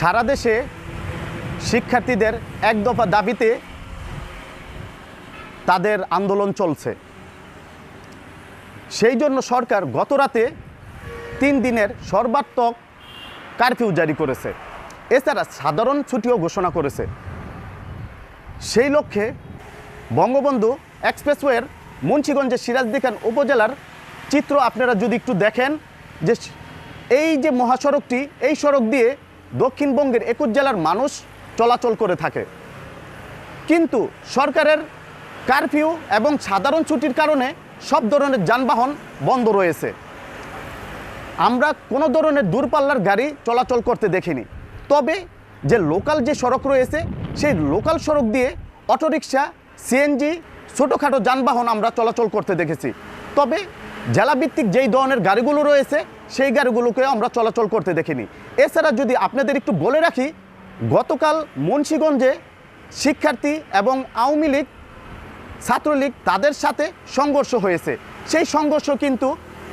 সারা দেশে শিক্ষার্থীদের এক দফা দাবিতে তাদের আন্দোলন চলছে। সেই জন্য সরকার গত রাতে তিন দিনের সর্বাত্মক কারফিউ জারি করেছে। এছাড়া সাধারণ ছুটিও ঘোষণা করেছে। সেই লক্ষ্যে বঙ্গবন্ধু এক্সপ্রেসওয়ের মুন্সিগঞ্জের সিরাজদিখান উপজেলার চিত্র আপনারা যদি একটু দেখেন, যে এই যে মহাসড়কটি, এই সড়ক দিয়ে দক্ষিণবঙ্গের একুশ জেলার মানুষ চলাচল করে থাকে। কিন্তু সরকারের কারফিউ এবং সাধারণ ছুটির কারণে সব ধরনের যানবাহন বন্ধ রয়েছে। আমরা কোনো ধরনের দূরপাল্লার গাড়ি চলাচল করতে দেখিনি। তবে যে লোকাল যে সড়ক রয়েছে, সেই লোকাল সড়ক দিয়ে অটোরিকশা, সিএনজি, ছোটোখাটো যানবাহন আমরা চলাচল করতে দেখেছি। তবে জেলাভিত্তিক যেই ধরনের গাড়িগুলো রয়েছে সেই গাড়িগুলোকে আমরা চলাচল করতে দেখিনি। এছাড়া যদি আপনাদের একটু বলে রাখি, গতকাল মুন্সীগঞ্জে শিক্ষার্থী এবং আওয়ামী লীগ, ছাত্রলীগ তাদের সাথে সংঘর্ষ হয়েছে। সেই সংঘর্ষ কিন্তু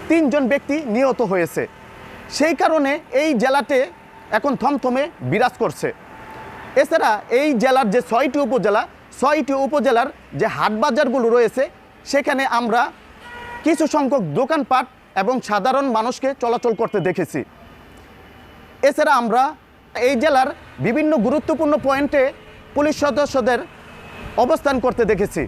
তিনজন ব্যক্তি নিহত হয়েছে। সেই কারণে এই জেলাতে এখন থমথমে বিরাজ করছে। এছাড়া এই জেলার যে ছয়টি উপজেলা, ছয়টি উপজেলার যে হাটবাজারগুলো রয়েছে, সেখানে আমরা কিছু সংখ্যক দোকানপাট এবং সাধারণ মানুষকে চলাচল করতে দেখেছি। এছাড়া আমরা এই জেলার বিভিন্ন গুরুত্বপূর্ণ পয়েন্টে পুলিশ সদস্যদের অবস্থান করতে দেখেছি।